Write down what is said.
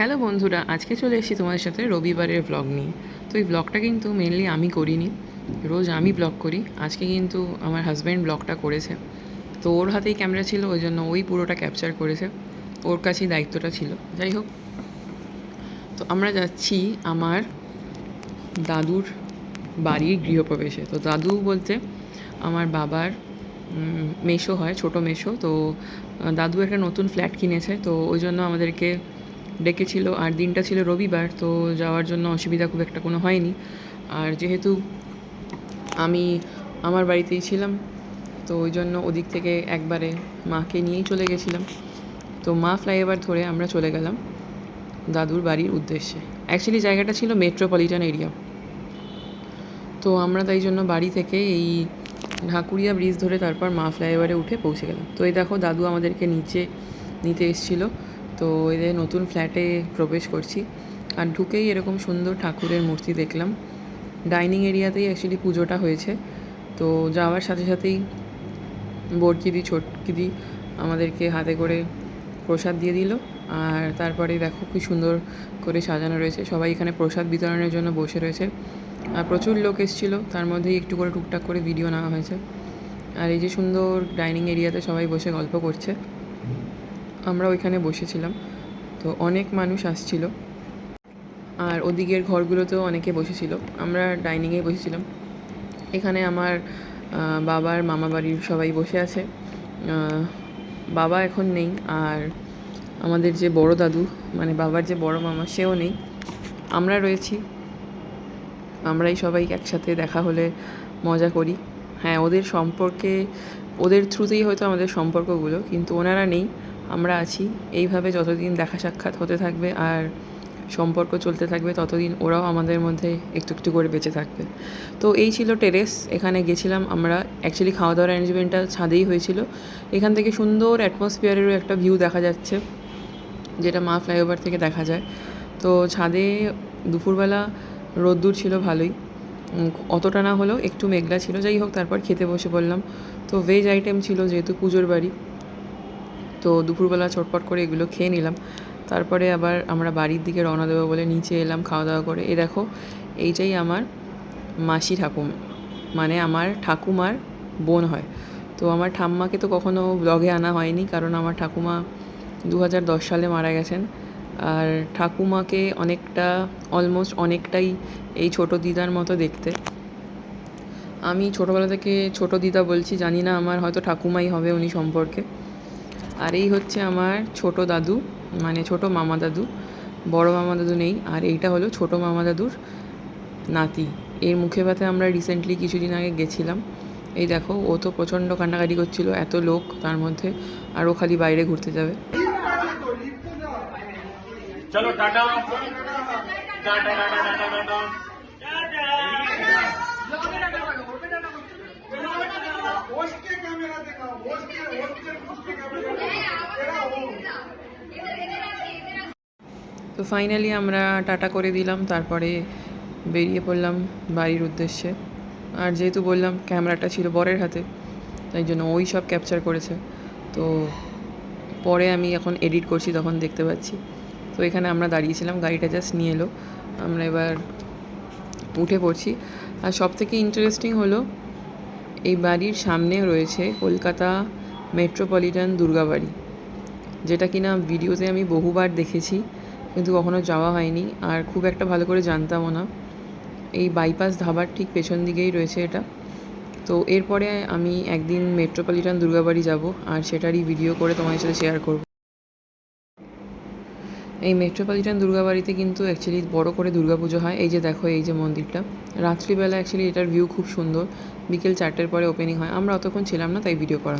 Hello বন্ধুরা, আজকে চলে এসেছি তোমাদের সাথে রবিবারের ব্লগ নিয়ে। তো এই ব্লগটা কিন্তু মেনলি আমি করিনি, রোজ আমি ব্লগ করি। আজকে কিন্তু আমার হাজব্যান্ড ব্লগটা করেছে। তো ওর হাতেই ক্যামেরা ছিল, ওই জন্য ওই পুরোটা ক্যাপচার করেছে। ওর কাছেই দায়িত্বটা ছিল। যাই হোক, তো আমরা যাচ্ছি আমার দাদুর বাড়ির গৃহপ্রবেশে। তো দাদু বলতে আমার বাবার মেসো হয়, ছোট মেসো। তো দাদু একটা নতুন ফ্ল্যাট কিনেছে। তো ওই জন্য আমাদেরকে ডেকেছিল আর দিনটা ছিল রবিবার, তো যাওয়ার জন্য অসুবিধা খুব একটা কোনো হয়নি। আর যেহেতু আমি আমার বাড়িতেই ছিলাম, তো ওই জন্য ওদিক থেকে একবারে মাকে নিয়েই চলে গেছিলাম। তো মা ফ্লাইওভার ধরে আমরা চলে গেলাম দাদুর বাড়ির উদ্দেশ্যে। অ্যাকচুয়ালি জায়গাটা ছিল মেট্রোপলিটন এরিয়া তো আমরা তাই জন্য বাড়ি থেকে এই ঢাকুরিয়া ব্রিজ ধরে তারপর মা ফ্লাইওভারে উঠে পৌঁছে গেলাম। তো এই দেখো দাদু আমাদেরকে নিচে নিতে এসেছিল। তো এদের নতুন ফ্ল্যাটে প্রবেশ করছি। আর ঢুকেই এরকম সুন্দর ঠাকুরের মূর্তি দেখলাম। ডাইনিং এরিয়াতেই অ্যাকচুয়ালি পুজোটা হয়েছে। তো যাওয়ার সাথে সাথেই বড়কিদি ছোটকিদি আমাদেরকে হাতে করে প্রসাদ দিয়ে দিল। আর তারপরে দেখো কি সুন্দর করে সাজানো রয়েছে। সবাই এখানে প্রসাদ বিতরণের জন্য বসে রয়েছে। আর প্রচুর লোক এসেছিল। তার মধ্যেই একটু করে টুকটাক করে ভিডিও নেওয়া হয়েছে। আর এই যে সুন্দর ডাইনিং এরিয়াতে সবাই বসে গল্প করছে। আমরা ওইখানে বসেছিলাম। তো অনেক মানুষ আসছিল। আর ওদিকের ঘরগুলোতেও অনেকে বসেছিল। আমরা ডাইনিংয়ে বসেছিলাম। এখানে আমার বাবার মামা বাড়ির সবাই বসে আছে। বাবা এখন নেই আর আমাদের যে বড় দাদু মানে বাবার যে বড় মামা, সেও নেই। আমরা রয়েছি। আমরাই সবাই একসাথে দেখা হলে মজা করি। হ্যাঁ ওদের সম্পর্কে, ওদের থ্রুতেই হয়তো আমাদের সম্পর্কগুলো, কিন্তু ওনারা নেই। আমরা আছি। এইভাবে যতদিন দেখা সাক্ষাৎ হতে থাকবে আর সম্পর্ক চলতে থাকবে, ততদিন ওরাও আমাদের মধ্যে একটু একটু করে বেঁচে থাকবে। তো এই ছিল টেরেস। এখানে গেছিলাম আমরা। অ্যাকচুয়ালি খাওয়া দাওয়ার অ্যারেঞ্জমেন্টটা ছাদেই হয়েছিল। এখান থেকে সুন্দর অ্যাটমসফিয়ারেরও একটা ভিউ দেখা যাচ্ছে, যেটা মা ফ্লাইওভার থেকে দেখা যায়। তো ছাদে দুপুরবেলা রোদ্দুর ছিল ভালোই। অতটা না হলেও একটু মেঘলা ছিল। যাই হোক, তারপর খেতে বসে পড়লাম। তো ভেজ আইটেম ছিল যেহেতু পুজোর বাড়ি। তো দুপুরবেলা চটপট করে এগুলো খেয়ে নিলাম। তারপরে আবার আমরা বাড়ির দিকে রওনা দেবো বলে নিচে এলাম খাওয়া দাওয়া করে। এ দেখো, এইটাই আমার মাসি ঠাকুমা মানে আমার ঠাকুমার বোন হয়। তো আমার ঠাম্মাকে তো কখনো ব্লগে আনা হয়নি কারণ আমার ঠাকুমা দু হাজার দশ সালে মারা গেছেন। আর ঠাকুমাকে অনেকটা অলমোস্ট অনেকটাই এই ছোট দিদার মতো দেখতে। আমি ছোটোবেলা থেকে ছোট দিদা বলছি, জানি না আমার হয়তো ঠাকুমাই হবে উনি সম্পর্কে। আর এই হচ্ছে আমার ছোট দাদু মানে ছোট মামা দাদু, বড় মামা দাদু নেই, আর এইটা হলো ছোট মামা দাদুর নাতি। এর মুখে পাতে আমরা রিসেন্টলি কিছুদিন আগে গেছিলাম। এই দেখো, ও তো প্রচণ্ড কান্নাকাটি করছিল, এত লোক, তার মধ্যে আর ও খালি বাইরে ঘুরতে যাবে। চলো টাটা টাটা টাটা টাটা। তো ফাইনালি আমরা টাটা করে দিলাম, তারপরে বেরিয়ে পড়লাম বাড়ির উদ্দেশ্যে। আর যেহেতু বললাম ক্যামেরাটা ছিল বরের হাতে, তাই জন্য ওই সব ক্যাপচার করেছে। তো পরে আমি এখন এডিট করছি, তখন দেখতে পাচ্ছি। তো এখানে আমরা দাঁড়িয়েছিলাম, গাড়িটা জাস্ট নিয়ে এলো। আমরা এবার উঠে পড়ছি। আর সব থেকে ইন্টারেস্টিং হলো, এই বাড়ির সামনে রয়েছে কলকাতা মেট্রোপলিটন দুর্গাবাড়ি, যেটা কিনা ভিডিওতে আমি বহুবার দেখেছি। কিন্তু কখনো যাওয়া হয়নি। আর খুব একটা ভালো করে জানতামও না। এই বাইপাস ধাবার ঠিক পেছন দিকেই রয়েছে এটা। তো এরপরে আমি একদিন মেট্রোপলিটন দুর্গাবাড়ি যাব আর সেটারই ভিডিও করে তোমাদের সাথে শেয়ার করব। এই মেট্রোপলিটন দুর্গাবাড়িতে কিন্তু অ্যাকচুয়ালি বড় করে দুর্গাপুজো হয়। এই যে দেখো, এই যে মন্দিরটা। রাত্রিবেলা অ্যাকচুয়ালি এটার ভিউ খুব সুন্দর। বিকেল চারটের পরে ওপেনিং হয়। আমরা অতক্ষণ ছিলাম না, তাই ভিডিও করা